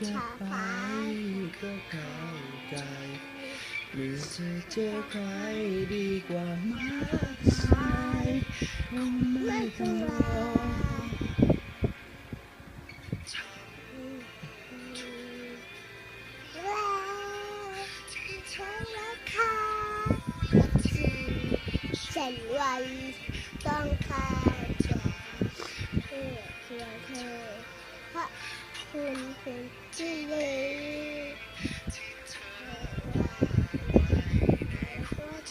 จะไปก็เข้าใจหรือจะเจอใครดีกว่ามากมายคงไม่ต้องรอฉันวัต้องคาดเธเพื่อเธอเพราะ คุณเป็นที่ดีหัวใ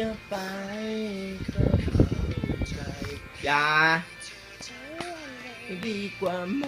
จะไปก็เข้าใจอย่าดีกว่าไหม